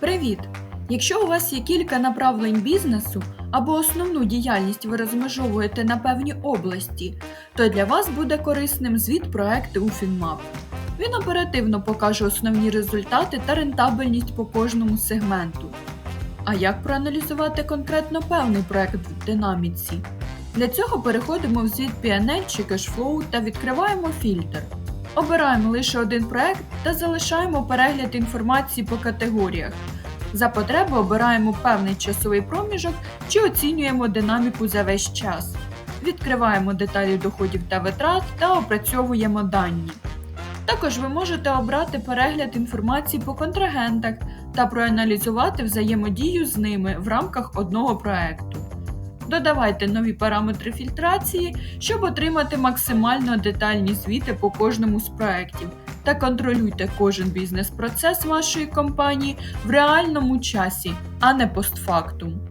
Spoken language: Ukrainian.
Привіт! Якщо у вас є кілька направлень бізнесу або основну діяльність ви розмежовуєте на певні області, то для вас буде корисним звіт проекти у. Він оперативно покаже основні результати та рентабельність по кожному сегменту. А як проаналізувати конкретно певний проект в динаміці? Для цього переходимо в звіт P&L чи Cashflow та відкриваємо фільтр. Обираємо лише один проект та залишаємо перегляд інформації по категоріях. За потреби обираємо певний часовий проміжок чи оцінюємо динаміку за весь час. Відкриваємо деталі доходів та витрат та опрацьовуємо дані. Також ви можете обрати перегляд інформації по контрагентах та проаналізувати взаємодію з ними в рамках одного проекту. Додавайте нові параметри фільтрації, щоб отримати максимально детальні звіти по кожному з проєктів та контролюйте кожен бізнес-процес вашої компанії в реальному часі, а не постфактум.